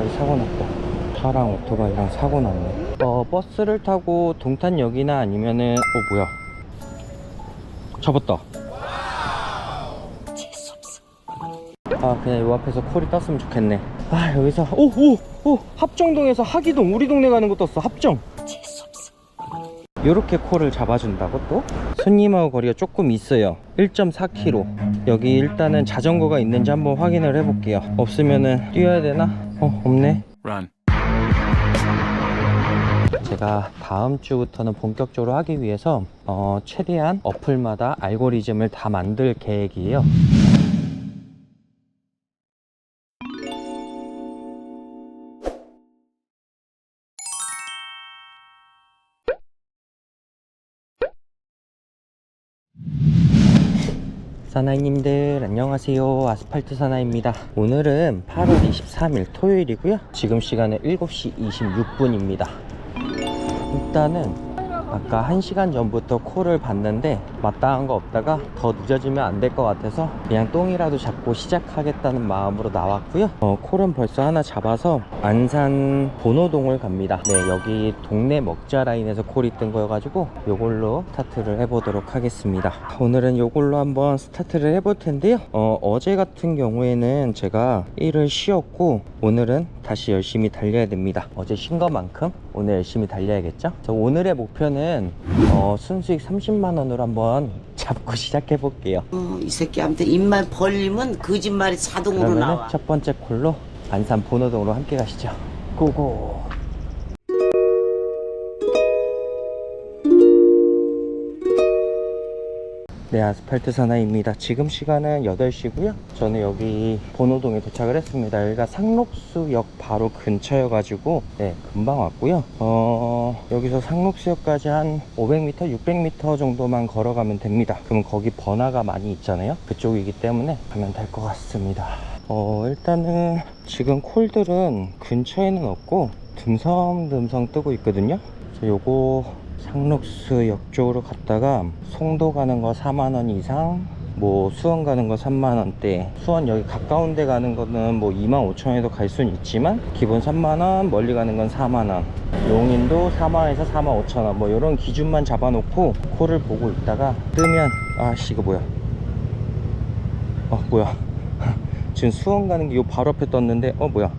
오토바이 사고 났다. 차랑 오토바이랑 사고 났네. 어, 버스를 타고 동탄역이나 아니면은, 어, 뭐야. 잡았다. 아, 그냥 요 앞에서 콜이 떴으면 좋겠네. 아, 여기서, 오, 오, 오! 합정동에서 하기동, 우리 동네 가는 거 떴어, 합정. 요렇게 콜을 잡아준다고 또? 손님하고 거리가 조금 있어요 1.4km 여기 일단은 자전거가 있는지 한번 확인을 해볼게요 없으면은 뛰어야 되나? 어 없네 Run. 제가 다음 주부터는 본격적으로 하기 위해서 어, 최대한 어플마다 알고리즘을 다 만들 계획이에요 사나이님들 안녕하세요. 아스팔트 사나입니다. 오늘은 8월 23일 토요일이고요. 지금 시간은 7시 26분입니다. 일단은 아까 1시간 전부터 콜을 봤는데 마땅한 거 없다가 더 늦어지면 안 될 것 같아서 그냥 똥이라도 잡고 시작하겠다는 마음으로 나왔고요. 어, 콜은 벌써 하나 잡아서 안산 본호동을 갑니다. 네 여기 동네 먹자 라인에서 콜이 뜬 거여가지고 요걸로 스타트를 해보도록 하겠습니다. 오늘은 요걸로 한번 스타트를 해볼 텐데요. 어, 어제 같은 경우에는 제가 일을 쉬었고 오늘은 다시 열심히 달려야 됩니다. 어제 쉰 것만큼 오늘 열심히 달려야겠죠? 저 오늘의 목표는 어, 순수익 30만 원으로 한번 잡고 시작해 볼게요. 어, 이 새끼한테 입만 벌리면 거짓말이 자동으로 그러면 나와. 첫 번째 콜로 안산 본호동으로 함께 가시죠. 고고 네 아스팔트 사나이입니다. 지금 시간은 8시고요. 저는 여기 본호동에 도착을 했습니다. 여기가 상록수역 바로 근처여 가지고 네 금방 왔고요. 어 여기서 상록수역까지 한 500m 600m 정도만 걸어가면 됩니다. 그러면 거기 번화가 많이 있잖아요. 그쪽이기 때문에 가면 될 것 같습니다. 어 일단은 지금 콜들은 근처에는 없고 듬성듬성 뜨고 있거든요. 저 요거 상록수 역 쪽으로 갔다가 송도 가는 거 4만원 이상 뭐 수원 가는 거 3만원대. 수원 여기 가까운 데 가는 거는 뭐 2만 5천원에도 갈 수는 있지만 기본 3만원 멀리 가는 건 4만원. 용인도 4만원에서 4만 5천원 뭐 이런 기준만 잡아놓고 콜을 보고 있다가 뜨면 아씨 이거 뭐야? 아 뭐야? 지금 수원 가는 게 요 바로 앞에 떴는데 어 뭐야?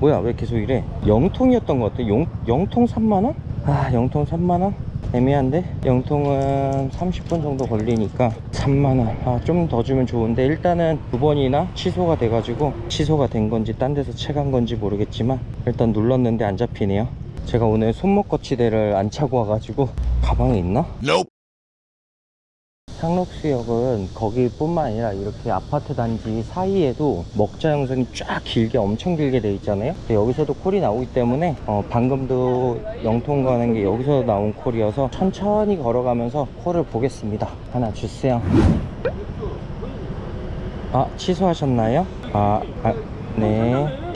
뭐야? 왜 계속 이래? 영통이었던 것 같아. 영, 영통 3만원? 아 영통 3만원? 애매한데 영통은 30분 정도 걸리니까 3만원 아, 좀 더 주면 좋은데 일단은 두 번이나 취소가 돼가지고 취소가 된 건지 딴 데서 채간 건지 모르겠지만 일단 눌렀는데 안 잡히네요 제가 오늘 손목 거치대를 안 차고 와가지고 가방에 있나? Nope. 상록수역은 거기뿐만 아니라 이렇게 아파트 단지 사이에도 먹자 영상이 쫙 길게 엄청 길게 돼 있잖아요 여기서도 콜이 나오기 때문에 어, 방금도 영통 가는 게 여기서 나온 콜이어서 천천히 걸어가면서 콜을 보겠습니다 하나 주세요 아 취소하셨나요? 아, 아 네.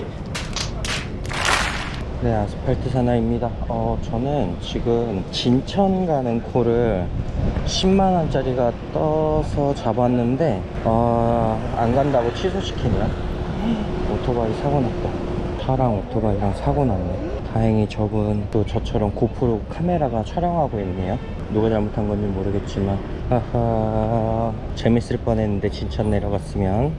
네, 아스팔트 사나입니다. 어, 저는 지금 진천 가는 콜을 10만원짜리가 떠서 잡았는데, 어, 안 간다고 취소시키네요. 오토바이 사고 났다. 차랑 오토바이랑 사고 났네. 다행히 저분 또 저처럼 고프로 카메라가 촬영하고 있네요. 누가 잘못한 건지 모르겠지만, 하하, 재밌을 뻔 했는데 진천 내려갔으면.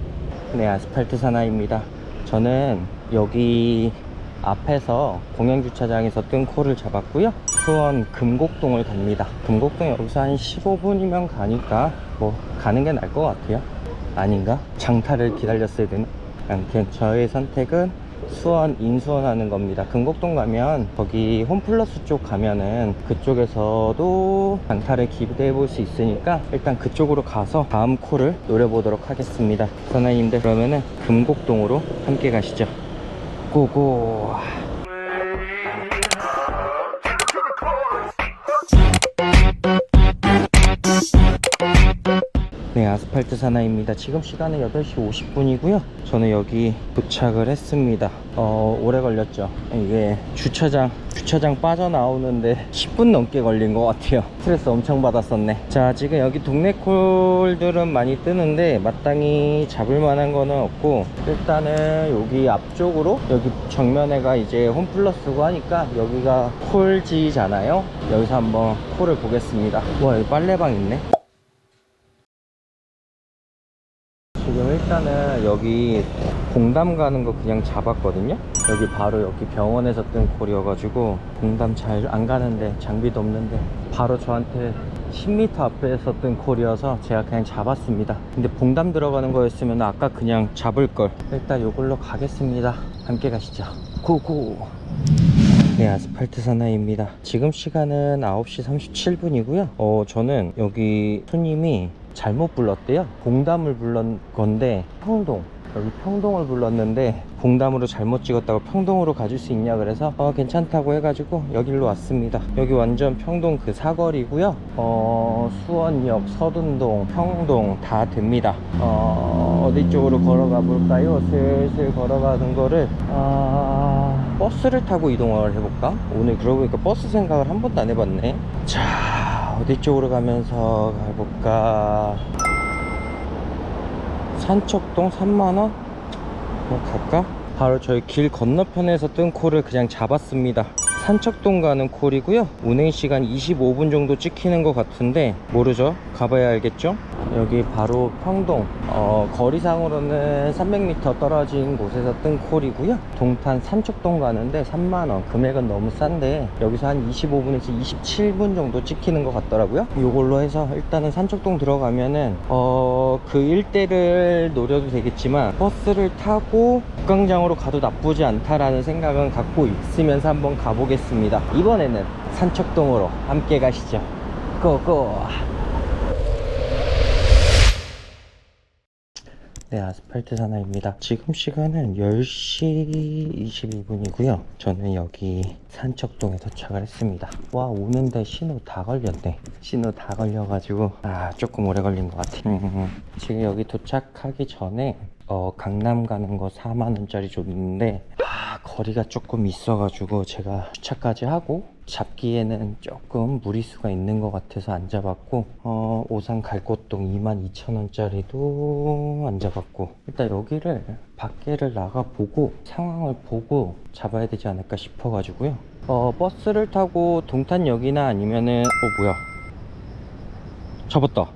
네, 아스팔트 사나입니다. 저는 여기 앞에서 공영주차장에서 뜬 콜을 잡았고요. 수원 금곡동을 갑니다. 금곡동 여기서 한 15분이면 가니까 뭐 가는 게 나을 것 같아요. 아닌가? 장타를 기다렸어야 되나? 아무튼 저의 선택은 수원 인수원 하는 겁니다. 금곡동 가면 거기 홈플러스 쪽 가면은 그쪽에서도 장타를 기대해 볼 수 있으니까 일단 그쪽으로 가서 다음 콜을 노려보도록 하겠습니다. 선생님들 그러면은 금곡동으로 함께 가시죠 고고 아스팔트 사나이입니다. 지금 시간은 8시 50분이고요. 저는 여기 도착을 했습니다. 어, 오래 걸렸죠. 이게 주차장, 주차장 빠져나오는데 10분 넘게 걸린 것 같아요. 스트레스 엄청 받았었네. 자, 지금 여기 동네 콜들은 많이 뜨는데 마땅히 잡을 만한 거는 없고 일단은 여기 앞쪽으로 여기 정면에가 이제 홈플러스고 하니까 여기가 콜지잖아요. 여기서 한번 콜을 보겠습니다. 와, 여기 빨래방 있네. 지금 일단은 여기 공담 가는 거 그냥 잡았거든요. 여기 바로 여기 병원에서 뜬 콜이어가지고 공담 잘 안 가는데 장비도 없는데 바로 저한테 10m 앞에서 뜬 콜이어서 제가 그냥 잡았습니다. 근데 봉담 들어가는 거였으면 아까 그냥 잡을걸. 일단 요걸로 가겠습니다. 함께 가시죠. 고고. 네, 아스팔트 사나이입니다. 지금 시간은 9시 37분이고요. 어, 저는 여기 손님이 잘못 불렀대요. 봉담을 불렀 건데 평동. 여기 평동을 불렀는데 봉담으로 잘못 찍었다고 평동으로 가줄 수 있냐 그래서 어, 괜찮다고 해가지고 여기로 왔습니다. 여기 완전 평동 그 사거리고요. 어, 수원역, 서둔동, 평동 다 됩니다. 어, 어디 쪽으로 걸어가 볼까요? 슬슬 걸어가는 거를 아, 버스를 타고 이동을 해볼까? 오늘 그러고 보니까 버스 생각을 한 번도 안 해봤네. 자, 어디 쪽으로 가면서 가볼까? 산척동 3만원? 뭐 갈까? 바로 저희 길 건너편에서 뜬 콜을 그냥 잡았습니다 산척동 가는 콜이고요 운행 시간 25분 정도 찍히는 것 같은데 모르죠 가봐야 알겠죠 여기 바로 평동 어, 거리상으로는 300m 떨어진 곳에서 뜬 콜이고요. 동탄 산척동 가는데 3만원 금액은 너무 싼데 여기서 한 25분에서 27분 정도 찍히는 것 같더라고요. 이걸로 해서 일단은 산척동 들어가면은 어, 그 일대를 노려도 되겠지만 버스를 타고 국광장으로 가도 나쁘지 않다라는 생각은 갖고 있으면서 한번 가보겠습니다. 이번에는 산척동으로 함께 가시죠. 고고 네, 아스팔트 사나입니다. 지금 시간은 10시 22분이고요. 저는 여기 산척동에 도착을 했습니다. 와, 오는데 신호 다 걸렸네. 신호 다 걸려가지고, 아, 조금 오래 걸린 것 같아요. 음, 지금 여기 도착하기 전에, 어, 강남 가는 거 4만원짜리 줬는데, 아, 거리가 조금 있어가지고, 제가 주차까지 하고, 잡기에는 조금 무리수가 있는 것 같아서 안 잡았고 어, 오산 갈꽃동 22,000원짜리도 안 잡았고 일단 여기를 밖에를 나가 보고 상황을 보고 잡아야 되지 않을까 싶어 가지고요 어, 버스를 타고 동탄역이나 아니면은 어 뭐야 잡았다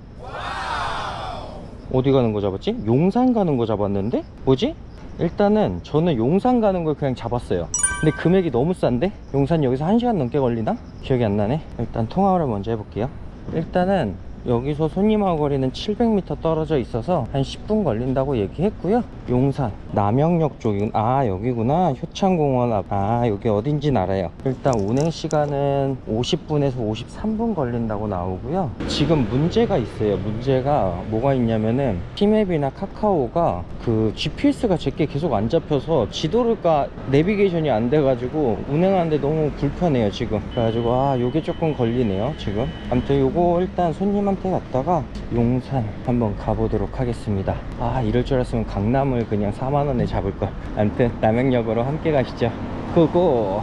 어디 가는 거 잡았지? 용산 가는 거 잡았는데? 뭐지? 일단은 저는 용산 가는 걸 그냥 잡았어요 근데 금액이 너무 싼데? 용산 여기서 1시간 넘게 걸리나? 기억이 안 나네 일단 통화를 먼저 해볼게요 일단은 여기서 손님하고 거리는 700m 떨어져 있어서 한 10분 걸린다고 얘기했고요. 용산 남영역 쪽이 아 여기구나. 효창공원 앞. 아 여기 어딘진 알아요. 일단 운행 시간은 50분에서 53분 걸린다고 나오고요. 지금 문제가 있어요. 문제가 뭐가 있냐면은 티맵이나 카카오가 그 GPS가 제게 계속 안 잡혀서 지도가 내비게이션이 안 돼가지고 운행하는데 너무 불편해요 지금. 그래가지고 아 요게 조금 걸리네요 지금. 아무튼 요거 일단 손님한테 갔다가 용산 한번 가보도록 하겠습니다. 아 이럴 줄 알았으면 강남을 그냥 4만원에 잡을걸. 아무튼 남양역으로 함께 가시죠. 고고!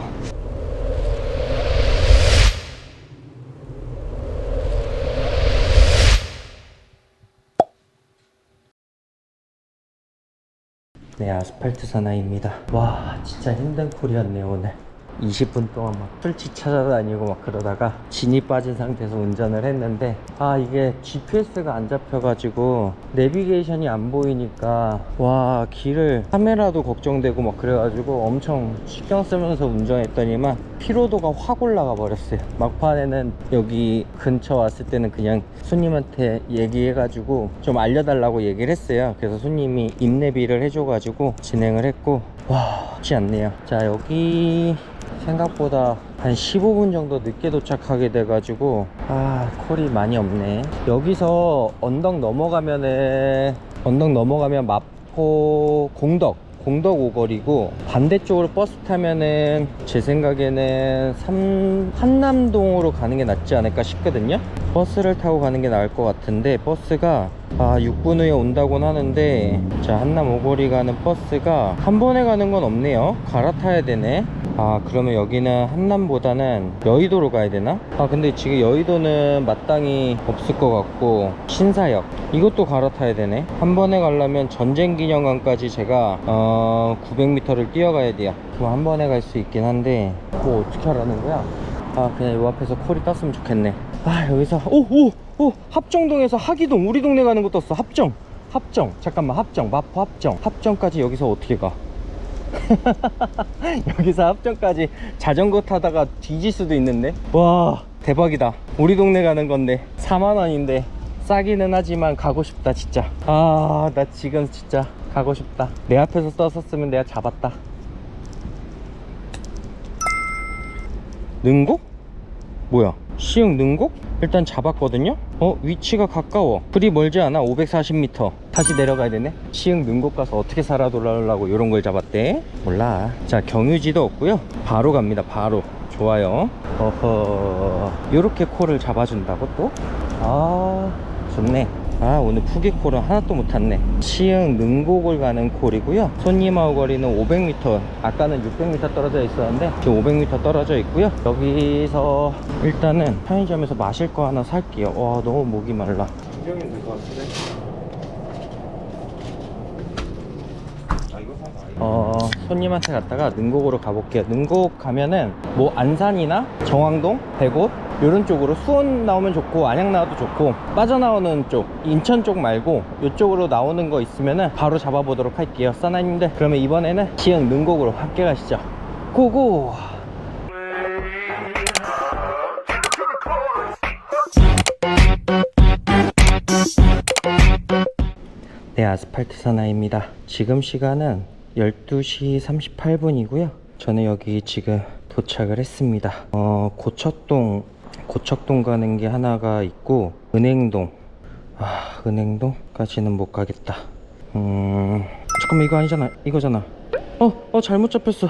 네 아스팔트 사나이입니다. 와 진짜 힘든 콜이었네요 오늘 20분 동안 막 술집 찾아다니고 막 그러다가 진이 빠진 상태에서 운전을 했는데 아 이게 GPS가 안 잡혀가지고 내비게이션이 안 보이니까 와 길을 카메라도 걱정되고 막 그래가지고 엄청 신경 쓰면서 운전했더니만 피로도가 확 올라가 버렸어요. 막판에는 여기 근처 왔을 때는 그냥 손님한테 얘기해가지고 좀 알려달라고 얘기를 했어요. 그래서 손님이 입내비를 해줘가지고 진행을 했고 와 쉽지 않네요. 자 여기 생각보다 한 15분 정도 늦게 도착하게 돼가지고 아 콜이 많이 없네. 여기서 언덕 넘어가면은 언덕 넘어가면 마포 공덕 공덕 오거리고 반대쪽으로 버스 타면은 제 생각에는 삼, 한남동으로 가는 게 낫지 않을까 싶거든요 버스를 타고 가는 게 나을 것 같은데 버스가 아 6분 후에 온다곤 하는데 자 한남 오거리 가는 버스가 한 번에 가는 건 없네요. 갈아타야 되네. 아 그러면 여기는 한남보다는 여의도로 가야 되나? 아 근데 지금 여의도는 마땅히 없을 것 같고 신사역. 이것도 갈아타야 되네. 한 번에 가려면 전쟁기념관까지 제가 어 900m를 뛰어가야 돼요. 그럼 한 번에 갈 수 있긴 한데 뭐 어떻게 하라는 거야? 아 그냥 요 앞에서 콜이 떴으면 좋겠네 아 여기서 오오 오 합정동에서 하기동 우리 동네 가는 거 떴어. 합정 합정. 잠깐만 합정 마포 합정. 합정까지 여기서 어떻게 가? 여기서 합정까지 자전거 타다가 뒤질 수도 있는데? 와 대박이다. 우리 동네 가는 건데 4만원인데 싸기는 하지만 가고 싶다 진짜. 아 나 지금 진짜 가고 싶다. 내 앞에서 떴었으면 내가 잡았다. 능곡? 뭐야 시흥 능곡? 일단 잡았거든요? 어 위치가 가까워. 그리 멀지 않아. 540m 다시 내려가야 되네. 시흥 능곡 가서 어떻게 살아 돌아오려고 이런 걸 잡았대? 몰라. 자 경유지도 없고요. 바로 갑니다. 바로. 좋아요. 어허. 요렇게 콜을 잡아준다고 또? 아 좋네 아 오늘 푸기콜은 하나도 못 탔네. 시흥 능곡을 가는 콜이고요. 손님하고 거리는 500m 아까는 600m 떨어져 있었는데 지금 500m 떨어져 있고요. 여기서 일단은 편의점에서 마실 거 하나 살게요. 와 너무 목이 말라. 김정인 될것 같은데? 어 손님한테 갔다가 능곡으로 가볼게요. 능곡 가면은 뭐 안산이나 정왕동 백옷 이런 쪽으로 수원 나오면 좋고 안양 나와도 좋고 빠져나오는 쪽 인천 쪽 말고 이쪽으로 나오는 거 있으면은 바로 잡아보도록 할게요 사나님들 그러면 이번에는 시흥 능곡으로 함께 가시죠 고고 네, 아스팔트 사나입니다. 지금 시간은 12시 38분이고요. 저는 여기 지금 도착을 했습니다. 어, 고척동, 고척동 가는 게 하나가 있고, 은행동. 아, 은행동까지는 못 가겠다. 음, 잠깐만, 이거 아니잖아. 이거잖아. 어, 어, 잘못 잡혔어.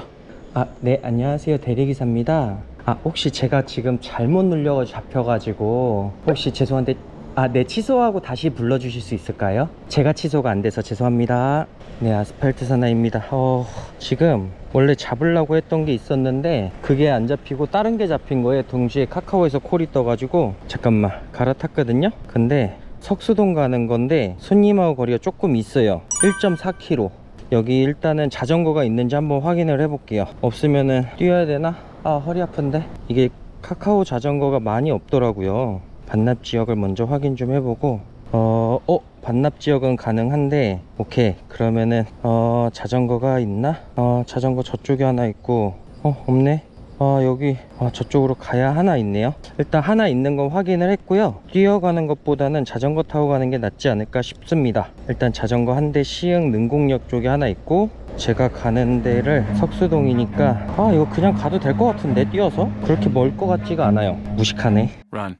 아, 네, 안녕하세요. 대리기사입니다. 아, 혹시 제가 지금 잘못 눌려가지고 잡혀가지고, 혹시 죄송한데, 아, 네, 취소하고 다시 불러주실 수 있을까요? 제가 취소가 안 돼서 죄송합니다. 네, 아스팔트 사나입니다. 어, 지금 원래 잡으려고 했던 게 있었는데, 그게 안 잡히고 다른 게 잡힌 거에 동시에 카카오에서 콜이 떠가지고, 잠깐만, 갈아탔거든요? 근데, 석수동 가는 건데, 손님하고 거리가 조금 있어요. 1.4km. 여기 일단은 자전거가 있는지 한번 확인을 해볼게요. 없으면은 뛰어야 되나? 아, 허리 아픈데? 이게 카카오 자전거가 많이 없더라고요. 반납 지역을 먼저 확인 좀 해보고 어, 어 반납 지역은 가능한데 오케이. 그러면은 어 자전거가 있나? 어 자전거 저쪽에 하나 있고 어 없네? 아 여기 아, 저쪽으로 가야 하나 있네요. 일단 하나 있는 건 확인을 했고요. 뛰어가는 것보다는 자전거 타고 가는 게 낫지 않을까 싶습니다. 일단 자전거 한 대 시흥 능곡역 쪽에 하나 있고 제가 가는 데를 석수동이니까 아 이거 그냥 가도 될 것 같은데 뛰어서? 그렇게 멀 것 같지가 않아요. 무식하네. Run.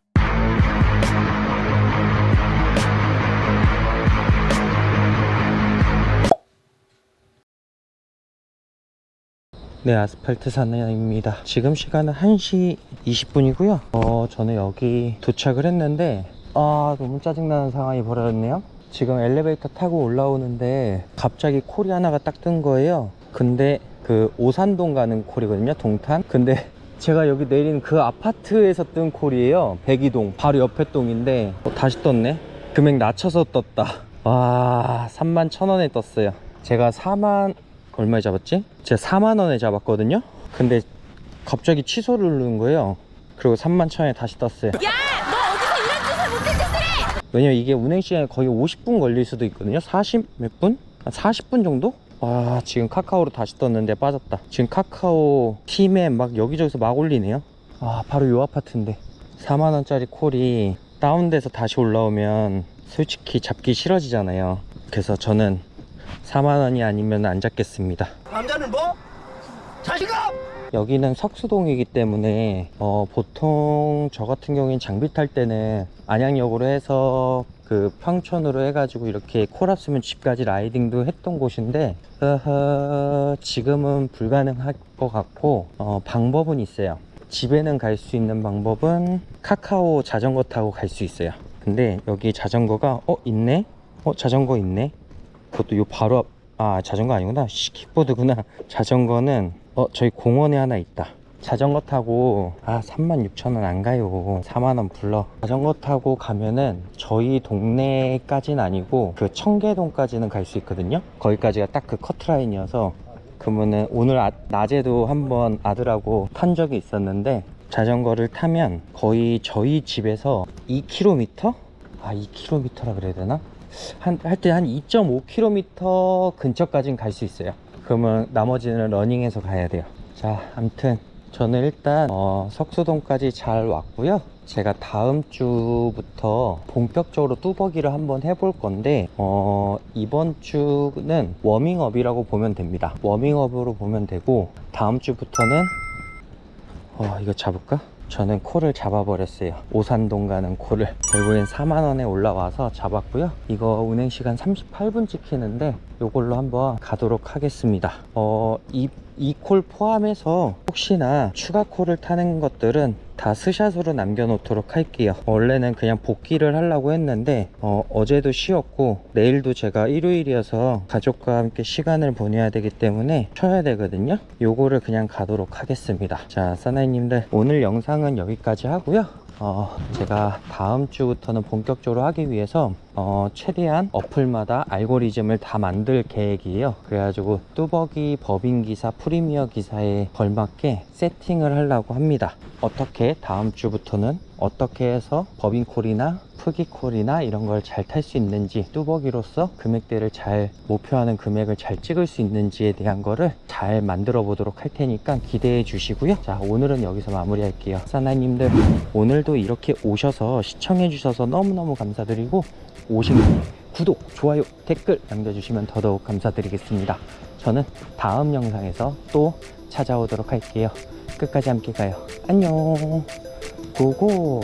네, 아스팔트 사나입니다. 지금 시간은 1시 20분이고요. 어, 저는 여기 도착을 했는데, 아, 너무 짜증나는 상황이 벌어졌네요. 지금 엘리베이터 타고 올라오는데, 갑자기 콜이 하나가 딱 뜬 거예요. 근데, 그, 오산동 가는 콜이거든요, 동탄. 근데, 제가 여기 내린 그 아파트에서 뜬 콜이에요. 백이동. 바로 옆에 동인데, 어, 다시 떴네. 금액 낮춰서 떴다. 와, 3만 1 원에 떴어요. 제가 4만, 얼마에 잡았지? 제가 4만 원에 잡았거든요. 근데 갑자기 취소를 누른 거예요. 그리고 3만 천에 다시 떴어요. 야, 너 어디서 이런 짓을 못했지? 왜냐면 이게 운행 시간이 거의 50분 걸릴 수도 있거든요. 40 몇 분? 한 40분 정도? 와, 지금 카카오로 다시 떴는데 빠졌다. 지금 카카오 팀에 막 여기저기서 막 올리네요. 아, 바로 요 아파트인데. 4만 원짜리 콜이 다운돼서 다시 올라오면 솔직히 잡기 싫어지잖아요. 그래서 저는 4만 원이 아니면 안 잡겠습니다. 남자는 뭐? 자식아! 여기는 석수동이기 때문에 어, 보통 저 같은 경우엔 장비 탈 때는 안양역으로 해서 그 평촌으로 해가지고 이렇게 콜합스면 집까지 라이딩도 했던 곳인데 어허, 지금은 불가능할 것 같고 어, 방법은 있어요 집에는 갈 수 있는 방법은 카카오 자전거 타고 갈 수 있어요. 근데 여기 자전거가 어 있네? 어 자전거 있네? 그것도 요 바로 앞, 아 자전거 아니구나. 씨, 킥보드구나. 자전거는 어 저희 공원에 하나 있다. 자전거 타고 아 36,000원 안 가요 4만원 불러 자전거 타고 가면은 저희 동네까지는 아니고 그 청계동까지는 갈 수 있거든요 거기까지가 딱 그 커트라인이어서 그러면은 오늘 아- 낮에도 한번 아들하고 탄 적이 있었는데 자전거를 타면 거의 저희 집에서 2km? 아 2km라 그래야 되나? 한할때한 2.5km 근처까지는 갈 수 있어요. 그러면 나머지는 러닝해서 가야 돼요. 자 암튼 저는 일단 어, 석수동까지 잘 왔고요. 제가 다음 주부터 본격적으로 뚜벅이를 한번 해볼 건데 어, 이번 주는 워밍업이라고 보면 됩니다. 워밍업으로 보면 되고 다음 주부터는 어, 이거 잡을까? 저는 콜을 잡아버렸어요. 오산동 가는 콜을. 결국엔 4만원에 올라와서 잡았고요. 이거 운행 시간 38분 찍히는데 요걸로 한번 가도록 하겠습니다. 어, 이, 이 콜 포함해서 혹시나 추가 콜을 타는 것들은 다 스샷으로 남겨놓도록 할게요. 원래는 그냥 복귀를 하려고 했는데 어, 어제도 쉬었고 내일도 제가 일요일이어서 가족과 함께 시간을 보내야 되기 때문에 쉬어야 되거든요. 요거를 그냥 가도록 하겠습니다. 자, 사나이님들 오늘 영상은 여기까지 하고요. 어, 제가 다음 주부터는 본격적으로 하기 위해서 어, 최대한 어플마다 알고리즘을 다 만들 계획이에요. 그래가지고 뚜벅이 법인 기사, 프리미어 기사에 걸맞게 세팅을 하려고 합니다. 어떻게 다음 주부터는 어떻게 해서 법인콜이나 프기콜이나 이런 걸 잘 탈 수 있는지 뚜벅이로서 금액대를 잘 목표하는 금액을 잘 찍을 수 있는지에 대한 거를 잘 만들어 보도록 할 테니까 기대해 주시고요. 자, 오늘은 여기서 마무리할게요. 사나님들 오늘도 이렇게 오셔서 시청해 주셔서 너무너무 감사드리고 오신 분 구독, 좋아요, 댓글 남겨주시면 더더욱 감사드리겠습니다. 저는 다음 영상에서 또 찾아오도록 할게요. 끝까지 함께 가요. 안녕. 고고.